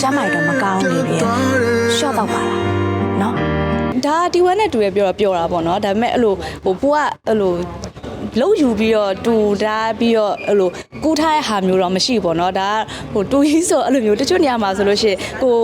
ကျမ်းမာရတော့မကောင်းနေပြီရှော့တော့ပါလားနော်ဒါဒီဝက်နဲ့တူရပြောတော့ပြောတာပေါ့နော်ဒါပေမဲ့အဲ့လိုဟိုကိုကအဲ့လိုလုံးယူပြီးတော့တူတာပြီးတော့အဲ့လိုကူးထားတဲ့ဟာမျိုးတော့မရှိဘူးပေါ့နော်ဒါကဟိုတူကြီးဆိုအဲ့လိုမျိုးတချို့နေရာမှာဆိုလို့ရှိရင်ကို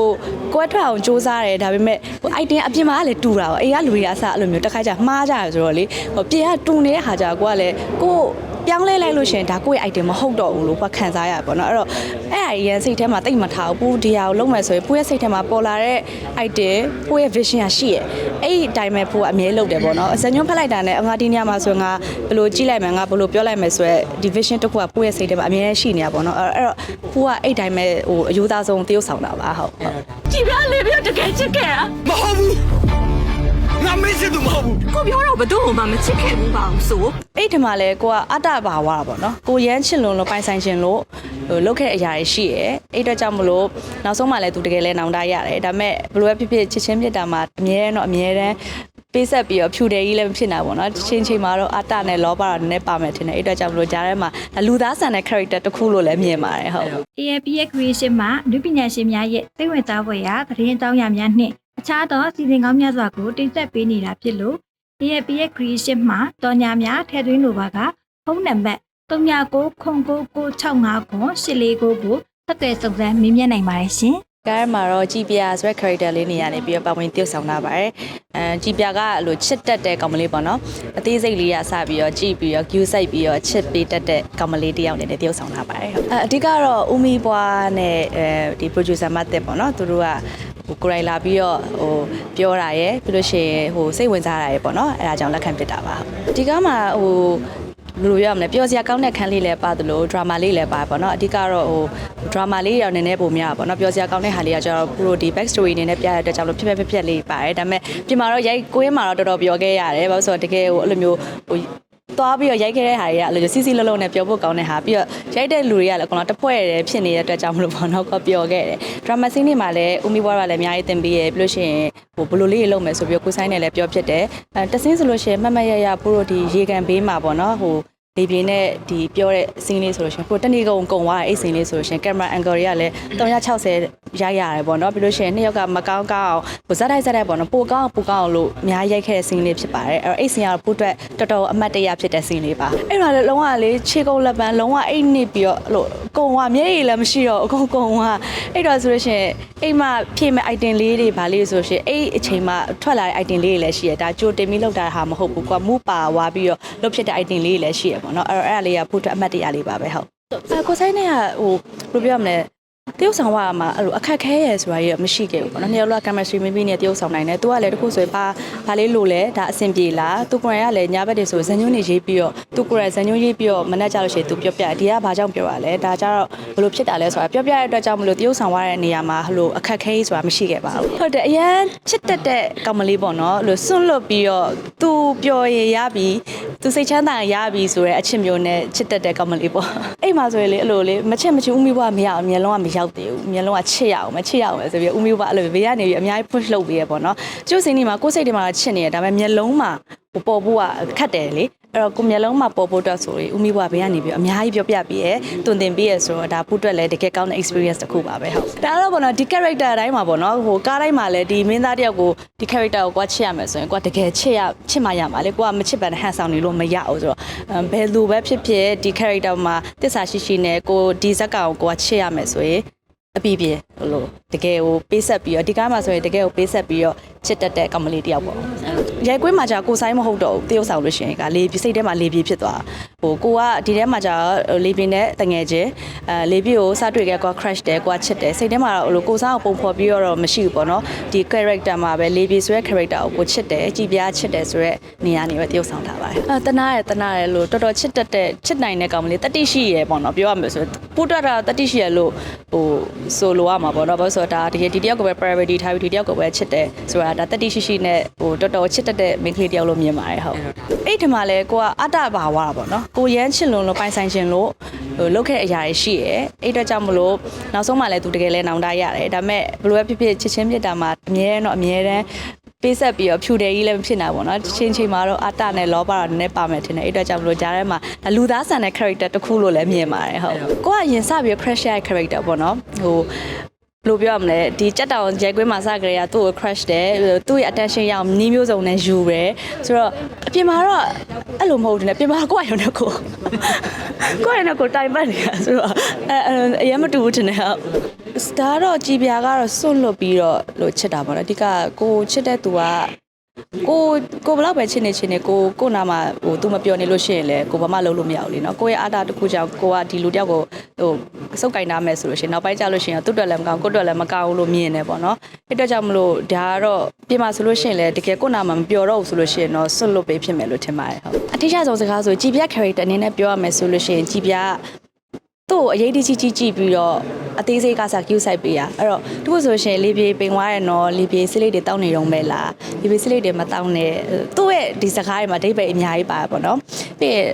ကိုယ်ထွက်အောင်စူးစမ်းတယ်ဒါပေမဲ့ဟို item အပြင်မှာကလည်းတူတာပေါ့အေးကလူတွေကအစအဲ့လိုမျိုးတစ်ခါကျမှားကြရဆိုတော့လေဟိုပြင်ကတူနေတဲ့ဟာကြကိုကလည်းကို ပြောင်းလဲလိုက်လို့ရှရင်ဒါကိုယ့်ရဲ့ item မဟုတ်တော့ဘူးလို့ပတ်ခံစားရပါတော့အဲ့တော့အဲ့အရင်စိတ်ထဲမှာတိတ်မထားဘူးပူဒီဟာကိုလုံးမယ်ဆိုရင်ပူရဲ့စိတ်ထဲမှာပေါ်လာတဲ့ item ပူရဲ့ vision ကရှိရဲ့အဲ့ဒီအတိုင်းပဲပူကအမြဲလုပ်တယ်ပေါ့နော်အစညွန့်ဖက်လိုက်တာနဲ့ငါဒီနေရာမှာဆိုရင်ငါဘယ်လိုကြည့်လိုက်မယ်ငါဘယ်လိုပြောလိုက်မယ်ဆိုရက်ဒီ vision တစ်ခုကပူရဲ့စိတ်ထဲမှာအမြဲရှိနေတာပေါ့နော်အဲ့တော့ပူကအဲ့ဒီတိုင်းပဲဟိုအယူသားဆုံးတရုပ်ဆောင်တာပါဟုတ်ဟုတ်ကြည်ပြလေးပြတကယ်ချစ်ခဲ့တာမဟုတ်ဘူး ငါမင်းစစ်သူမဟုတ်ဘူး ကိုပြောတော့ဘယ်သူ့မှမချစ်ခဲ့ဘူးပါအောင်ဆို အဲ့ဒီမှာလဲကိုကအတ္တဘာဝတာပေါ့နော်ကိုရမ်းချစ်လွန်လို့ပိုင်ဆိုင်ခြင်းလို့ဟိုလုပ်ခဲ့တဲ့အရာတွေရှိရယ်အဲ့အတွက်ကြောင့်မလို့နောက်ဆုံးမှလည်းသူတကယ်လဲနောင်တရတယ်ဒါပေမဲ့ဘယ်လိုပဲဖြစ်ဖြစ်ချစ်ချင်းဖြစ်တာမှာအမြဲတမ်းတော့အမြဲတမ်းပေးဆက်ပြီးတော့ဖြူတယ်ကြီးလည်းမဖြစ်နိုင်ဘူးเนาะချင်းချင်းမှာတော့အတ္တနဲ့လောဘတော့နည်းနည်းပါမယ်ထင်တယ်အဲ့အတွက်ကြောင့်မလို့ဂျားထဲမှာဒါလူသားဆန်တဲ့ character တစ်ခုလို့လည်းမြင်ပါတယ်ဟုတ် AAP ရဲ့ creation မှာလူပညာရှင်များရဲ့စိတ်ဝင်စားဖွယ်ရာသတင်းအကြောင်းအရာများနှင့်အ ခြားသောစီစဉ်ကောင်းများစွာကိုတင်ဆက်ပေးနေတာဖြစ်လို့ AAP ရဲ့ creation မှာတော်ညာများထည့်သွင်းလိုပါကဖုန်းနံပါတ်399965ကို849ကိုဆက်သွယ်စုံစမ်းမေးမြန်းနိုင်ပါတယ်ရှင်ကားမှာတော့ကြည်ပြဆိုတဲ့ character လေးနေရာနေပြီးတော့ပါဝင်တည်ဆောင်လာပါတယ်။အဲကြည်ပြကအဲ့လိုချစ်တက်တဲ့ကောင်မလေးပေါ့နော်။အသေးစိတ်လေးရစပြီးတော့ကြည်ပြီးတော့ view ဆိုင်ပြီးတော့ချစ်ပေးတတ်တဲ့ကောင်မလေးတစ်ယောက်နေနဲ့တည်ဆောင်လာပါတယ်။အဲအဓိကတော့ဦးမီဘွားနဲ့အဲဒီ producer မတ်တက်ပေါ့နော်။သူတို့က ဟိုကိုရိုင်လာပြီးတော့ဟိုပြောတာရယ်ပြီးလို့ရှိရင်ဟိုစိတ်ဝင်စားတာရယ်ပေါ့နော်။အဲဒါကြောင့်လက်ခံပစ်တာပါ။ဒီကားမှာဟိုဘယ်လိုပြောရမလဲပျော်စရာကောင်းတဲ့ခန်းလေးလည်းပါသလို drama လေးလည်းပါပေါ့နော်အဓိကတော့ဟို drama လေးရောနည်းနည်းပုံများပါပေါ့နော်ပျော်စရာကောင်းတဲ့ဟာလေးကကျတော့ပရိုဒီ back story အနေနဲ့ပြရတဲ့အတွက်ကြောင့်လို့ဖြစ်ဖြစ်ဖြစ်ဖြစ်လေးပါတယ်ဒါပေမဲ့ပြင်မာတော့ရိုက်ကိုရင်းမှာတော့တော်တော်ပျော်ခဲ့ရတယ်ဘာလို့ဆိုတော့တကယ်ဟိုအဲ့လိုမျိုးဟို သွားပြီးတော့ရိုက်ခဲ့တဲ့ဟာတွေကအဲ့လိုစီစီလုံးလုံးနဲ့ပျော်ဖို့ကောင်းတဲ့ဟာပြီးတော့ရိုက်တဲ့လူတွေကလည်းအကုန်လုံးတစ်ဖွဲ့ရတယ်ဖြစ်နေတဲ့အတွက်ကြောင့်မလို့ပေါ့နော်ကပျော်ခဲ့တယ် drama scene တွေမှာလည်းဦးမီဘွားကလည်းအများကြီးသင်ပေးရပြီးလို့ရှိရင်ဟိုဘယ်လိုလေးတွေလုပ်မယ်ဆိုပြီးတော့ကိုဆိုင်နဲ့လည်းပြောဖြစ်တယ်အဲတဆင်းဆိုလို့ရှိရင်မှတ်မှတ်ရရပို့လို့ဒီရေကန်ဘေးမှာပေါ့နော်ဟို လေပြင်းနဲ့ဒီပြောတဲ့ scene လေးဆိုလို့ရှိရင်ကိုတနေ့ကုန်ကုန်သွားတဲ့အဲ့ scene လေးဆိုလို့ရှိရင် camera angle တွေကလည်း360ရိုက်ရတယ်ပေါ့နော်ပြီးလို့ရှိရင်နှစ်ယောက်ကမကောင်းကောင်းအောင်ဟိုဇက်တိုက်ဇက်တိုက်ပေါ့နော်ပိုကောင်းအောင်ပိုကောင်းအောင်လို့အများကြီးရိုက်ခဲ့တဲ့ scene လေးဖြစ်ပါတယ်အဲ့တော့အဲ့ scene ကတော့ပို့အတွက်တော်တော်အမှတ်တရဖြစ်တဲ့ scene လေးပါအဲ့တော့လည်းလုံးဝလေးခြေကုပ်လက်ပန်းလုံးဝအိတ်နစ်ပြီးတော့အဲ့လိုကုန်သွားမျက်ရည်လည်းမရှိတော့အကုန်ကုန်သွားအဲ့တော့ဆိုလို့ရှိရင်အိမ်မှာဖြည့်မဲ့ item လေးတွေဗာလေးဆိုလို့ရှိရင်အဲ့အချိန်မှာထွက်လာတဲ့ item လေးတွေလည်းရှိရဒါကြိုတင်ပြီးလောက်တာဟာမဟုတ်ဘူးကွာမူပါဝါပြီးတော့လုတ်ဖြစ်တဲ့ item လေးတွေလည်းရှိရပေါ့နော်အဲ့တော့အဲ့ဒါလေးကဖို့အတွက်အမှတ်တရလေးပါပဲဟုတ်အဲကိုဆိုင်နဲ့ကဟိုဘယ်လိုပြောရမလဲတရုတ်ဆောင်ကမှအဲ့လိုအခက်ခဲရယ်ဆိုတာကြီးမရှိခဲ့ဘူးပေါ့နော်။နှစ်ယောက်လောက်ကင်မစထရီမိမိနဲ့တရုတ်ဆောင်နိုင်တယ်။သူကလည်းတခုဆိုရင်ဘာဘာလေးလို့လဲဒါအဆင်ပြေလား။သူကိုယ်ကလည်းညာဘက်တွေဆိုဇန်ညွန့်နေရေးပြီးတော့သူကိုယ်ကဇန်ညွန့်ရေးပြီးတော့မနဲ့ကြလို့ရှိရင်သူပြောပြတယ်။ဒီကဘာကြောင့်ပြောရလဲ။ဒါကြတော့ဘလို့ဖြစ်တာလဲဆိုတာပြောပြရတဲ့အတွက်ကြောင့်မလို့တရုတ်ဆောင်ရတဲ့နေရာမှာဟလိုအခက်ခဲဆိုတာမရှိခဲ့ပါဘူး။ဟုတ်တယ်အရန်ချစ်တတ်တဲ့ကောင်မလေးပေါ့နော်။အဲ့လိုစွန့်လွတ်ပြီးတော့သူပြောရရပြီး သူစိတ်ချမ်းသာရပြီဆိုတဲ့အချစ်မျိုးနဲ့ချစ်တက်တဲ့ကောင်မလေးပေါ့အဲ့မှာဆိုရင်လေအဲ့လိုလေမချစ်မချစ်ဦးမီဘွားမရအောင်အမျက်လုံးကမရောက်သေးဘူးအမျက်လုံးကချစ်ရအောင်မချစ်ရအောင်ပဲဆိုပြီးဦးမီဘွားအဲ့လိုဘေးကနေပြီးအများကြီး push လုပ်ပေးရပေါ့နော်ကျိုးစင်းဒီမှာကိုယ်စိတ်တွေမှာချစ်နေရဒါပေမဲ့မျက်လုံးမှာဟို ပေါ်ဖို့ကခက်တယ်လေအဲ့တော့ကိုမျက်လုံးမှာပေါ်ဖို့အတွက်ဆိုရင်ဦးမီဘွားဘေးကနေပြီးအများကြီးပြောပြပေးရတွင်တင်ပေးရဆိုတော့ဒါဖို့အတွက်လည်းတကယ်ကောင်းတဲ့ experience တစ်ခုပါပဲဟုတ်ဒါတော့ပေါ့နော်ဒီ character တိုင်းမှာပေါ့နော်ဟိုကားတိုင်းမှာလည်းဒီမင်းသားတယောက်ကိုဒီ character ကိုကွာချစ်ရမယ်ဆိုရင်ကွာတကယ်ချစ်ရချစ်မှရမှာလေကွာမချစ်ပါနဲ့ဟန်ဆောင်နေလို့မရအောင်ဆိုတော့ဘယ်လိုပဲဖြစ်ဖြစ်ဒီ character မှာတစ္ဆာရှိရှိနဲ့ကိုဒီဇက်ကောင်ကိုကွာချစ်ရမယ်ဆိုရင်အပြည့်ပြည့် ဟိုလိုတကယ်ကိုပေးဆက်ပြီးတော့ဒီကားမှာဆိုရင်တကယ်ကိုပေးဆက်ပြီးတော့ချစ်တတ်တဲ့ကောင်မလေးတယောက်ပေါ့ရိုက်ကွေးမှာကြာကိုဆိုင်မဟုတ်တော့ဘူးတရုတ်ဆောင်လို့ရှိရင်ကလေပြစိတ်ထဲမှာလေပြဖြစ်သွားဟိုကိုကဒီထဲမှာကြာလေပြနဲ့တငယ်ချင်းအဲလေပြကိုစတွေ့ခဲ့ကွာ crush တယ်ကွာချစ်တယ်စိတ်ထဲမှာဟိုလိုကိုစားကိုပုံဖော်ပြီးတော့မရှိဘူးပေါ့နော်ဒီ character မှာပဲလေပြဆိုတဲ့ character ကိုကိုချစ်တယ်ကြည်ပြားချစ်တယ်ဆိုတဲ့နေရာနေပဲတရုတ်ဆောင်ထားပါတယ်အဲတနာရယ်တနာရယ်လို့တော်တော်ချစ်တတ်တဲ့ချစ်နိုင်တဲ့ကောင်မလေးတတိရှိရယ်ပေါ့နော်ပြောရမယ်ဆိုပူတတ်တာတတိရှိရယ်လို့ဟိုဆိုလိုရမပေါ့နော်ဘာလို့ဆိုတော့ဒါတကယ်ဒီတယောက်ကိုပဲ priority ထားပြီးဒီတယောက်ကိုပဲချစ်တယ်ဆိုတာဒါတတိရှိရှိနဲ့ဟိုတော်တော်ချစ်တတ်တဲ့မိန်းကလေးတယောက်လို့မြင်ပါတယ်ဟုတ်အဲ့ဒီမှာလဲကိုကအတ္တဘာဝတာပေါ့နော်ကိုရမ်းချစ်လွန်လို့ပိုင်ဆိုင်ခြင်းလို့ဟိုလုပ်ခဲ့တဲ့အရာတွေရှိရယ်အဲ့အတွက်ကြောင့်မလို့နောက်ဆုံးမှလည်းသူတကယ်လဲနောင်တရတယ်ဒါပေမဲ့ဘယ်လိုပဲဖြစ်ဖြစ်ချစ်ချင်းမြတ်တာမှာအမြဲတမ်းတော့အမြဲတမ်းပေးဆက်ပြီးတော့ဖြူတယ်ကြီးလည်းမဖြစ်နိုင်ဘူးเนาะချင်းချင်းမှာတော့အတ္တနဲ့လောဘတော့နည်းနည်းပါမယ်ထင်တယ်အဲ့အတွက်ကြောင့်မလို့ဂျားထဲမှာဒါလူသားဆန်တဲ့ character တစ်ခုလို့လည်းမြင်ပါတယ်ဟုတ်ကိုကရင်စပြီး crush ရတဲ့ character ပေါ့နော်ဟို ဘယ် လိုပြောရမလဲဒီကြက်တောင်ဂျဲကွင်းမှာစကြရသူ့ကို crush တယ်သူ့ရဲ့ attention ရအောင်နီးမျိုးစုံနဲ့ယူတယ်ဆိုတော့အပြင်မှာတော့အဲ့လိုမဟုတ်ဘူးနဲ့ပြင်မှာကိုယ့်အရုံနဲ့ကိုယ်ကိုယ့်အရုံနဲ့ကိုယ်တိုင်ပတ်နေတာဆိုတော့အဲအဲအရင်မတူဘူးထင်တယ်ဟုတ်ဒါတော့ကြည်ပြာကတော့စွန့်လွတ်ပြီးတော့လို့ချစ်တာပေါ့နော်အဓိကကိုချစ်တဲ့သူကကိုကိုဘယ်လောက်ပဲချစ်နေချင်နေကိုကိုနာမှာဟိုသူမပြောနေလို့ရှိရင်လည်းကိုဘာမှလုပ်လို့မရဘူးလीနော်ကိုရဲ့အားတာတစ်ခုကြောင့်ကိုကဒီလူတယောက်ကိုဟို စုပ်ကင်ထားမယ်ဆိုလို့ရှိရင်နောက်ပိုင်းကျလို့ရှိရင်သူ့အတွက်လည်းမကောင်းကိုယ့်အတွက်လည်းမကောင်းဘူးလို့မြင်နေပေါ့နော်အဲ့အတွက်ကြောင့်မလို့ဒါကတော့ပြင်မှာဆိုလို့ရှိရင်လည်းတကယ်ကိုနာမှာမပြောတော့ဘူးဆိုလို့ရှိရင်တော့ဆွတ်လွတ်ပေးဖြစ်မယ်လို့ထင်ပါတယ်ဟုတ်အတိအကျဆုံးစကားဆိုကြည်ပြ character အနေနဲ့ပြောရမယ်ဆိုလို့ရှိရင်ကြည်ပြသူ့ကိုအရေးတကြီးကြီးကြည့်ပြီးတော့အသေးစိတ်ကစား queue site ပေးရအဲ့တော့သူ့ဆိုရှင်လေပြေပင်သွားရနော်လေပြေစိလိတ်တွေတောင်းနေတော့မဲ့လားလေပြေစိလိတ်တွေမတောင်းနဲ့သူ့ရဲ့ဒီစကားတွေမှာအဓိပ္ပာယ်အများကြီးပါပေါ့နော်ပြီးရင်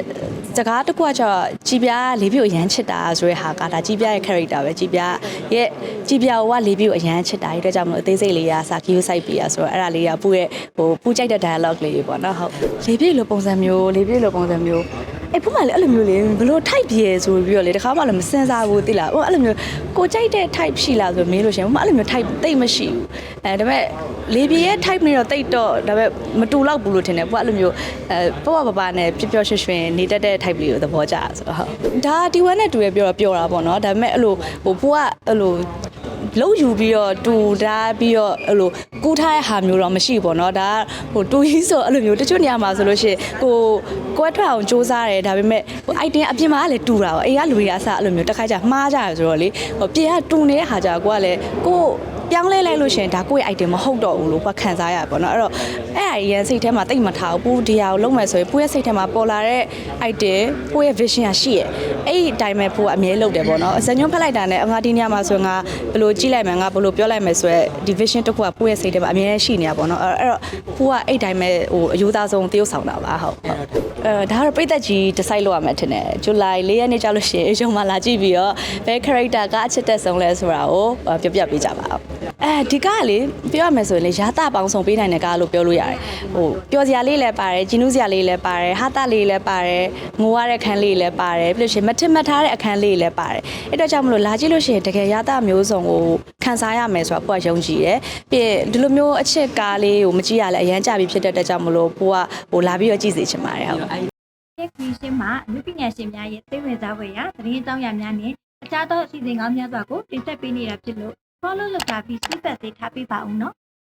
စကားတစ်ခုကကျတော့ကြည်ပြားလေပြေကိုအရန်ချစ်တာဆိုတဲ့ဟာကဒါကြည်ပြားရဲ့ character ပဲကြည်ပြားရဲ့ကြည်ပြားကလေပြေကိုအရန်ချစ်တာဒီအတွက်ကြောင့်မလို့အသေးစိတ်လေးရစာ queue site ပေးရဆိုတော့အဲ့ဒါလေးကပူရဲ့ဟိုပူကြိုက်တဲ့ dialogue လေးပေါ့နော်ဟုတ်လေပြေလိုပုံစံမျိုးလေပြေလိုပုံစံမျိုး အဲ့ဖုမလည်းအဲ့လိုမျိုးလေဘလို့ type ပြဲဆိုပြီးတော့လေတခါမှလည်းမစင်စားဘူးသိလားဟိုအဲ့လိုမျိုးကိုကြိုက်တဲ့ type ရှိလားဆိုမေးလို့ရှရင်ဟိုအဲ့လိုမျိုး type တိတ်မရှိဘူးအဲဒါပေမဲ့လေပြေရဲ့ type နဲ့တော့တိတ်တော့ဒါပေမဲ့မတူတော့ဘူးလို့ထင်တယ်ကိုကအဲ့လိုမျိုးအဲပေါ့ပပနဲ့ပျော်ပျော်ရွှင်ရွှင်နေတတ်တဲ့ type လေးကိုသဘောကျတာဆိုတော့ဟုတ်ဒါဒီဝက်နဲ့တူရပြောတော့ပြောတာပေါ့နော်ဒါပေမဲ့အဲ့လိုဟိုကိုကအဲ့လို လုံးယူပြီးတော့တူတာပြီးတော့အဲ့လိုကူးထားတဲ့ဟာမျိုးတော့မရှိဘူးပေါ့နော်ဒါကဟိုတူကြီးဆိုအဲ့လိုမျိုးတချို့နေရာမှာဆိုလို့ရှိရင်ကိုကိုယ်ထွက်အောင်စူးစမ်းတယ်ဒါပေမဲ့ဟို item အပြင်မှာကလည်းတူတာပေါ့အေးကလူတွေကအစအဲ့လိုမျိုးတစ်ခါကျမှားကြရဆိုတော့လေဟိုပြင်ကတူနေတဲ့ဟာကြကိုကလည်းကို ပြောင်းလဲလိုက်လို့ရှရင်ဒါကိုယ့်ရဲ့ item မဟုတ်တော့ဘူးလို့ကိုခံစားရပါတော့เนาะအဲ့တော့အဲ့အရင်စိတ်ထဲမှာတိတ်မထားဘူးဒီဟာကိုလုံးမယ်ဆိုရင်ကိုယ့်ရဲ့စိတ်ထဲမှာပေါ်လာတဲ့ item ကိုယ့်ရဲ့ vision ကရှိရဲ့အဲ့ဒီအတိုင်းပဲကိုကအမြဲလုပ်တယ်ပေါ့เนาะဇညွန်းဖက်လိုက်တာနဲ့ငါဒီညမှာဆိုရင်ငါဘယ်လိုကြည့်လိုက်မယ်ငါဘယ်လိုပြောလိုက်မယ်ဆိုရက်ဒီ vision တစ်ခုကကိုယ့်ရဲ့စိတ်ထဲမှာအမြဲရှိနေတာပေါ့เนาะအဲ့တော့ကိုကအဲ့တိုင်းပဲဟိုအယူသားဆုံးတရုပ်ဆောင်တာပါဟုတ်ဟုတ်အဲဒါကတော့ပြိသက်ကြီး decide လုပ်ရမယ်ထင်တယ်ဇူလိုင်၄ရက်နေ့ကြာလို့ရှိရင်အယုံမှာလာကြည့်ပြီးတော့ဘယ် character ကအချစ်တက်ဆုံးလဲဆိုတာကိုပြောပြပေးကြပါဦး အဲဒီကကလေပြောရမယ်ဆိုရင်လေရာသပေါင်းစုံပေးနိုင်တဲ့ကားလို့ပြောလို့ရတယ်ဟိုပျော်စရာလေးလည်းပါတယ်ဂျင်းနူးစရာလေးလည်းပါတယ်ဟာတာလေးလည်းပါတယ်ငိုရတဲ့အခန်းလေးလည်းပါတယ်ပြီးလို့ရှိရင်မထင်မထားတဲ့အခန်းလေးလည်းပါတယ်အဲ့တော့ကြောင့်မလို့လာကြည့်လို့ရှိရင်တကယ်ရာသမျိုးစုံကိုခံစားရမယ်ဆိုတာကိုကယုံကြည်တယ်ပြီးရင်ဒီလိုမျိုးအချစ်ကားလေးကိုမကြည့်ရလဲအရန်ကြပြီးဖြစ်တဲ့အတွက်ကြောင့်မလို့ကိုကဟိုလာပြီးတော့ကြည့်စေချင်ပါတယ်ဟုတ်ရဲ့ creation မှာအမှုပညာရှင်များရဲ့သိဝင်စားဖွယ်ရာသတင်းအကြောင်းအရာများနဲ့အခြားသောအစီအစဉ်ကောင်းများစွာကိုတင်ဆက်ပေးနေတာဖြစ်လို့ follow လုပ်တာပြီး feedback တွေထားပေးပါဦးနော်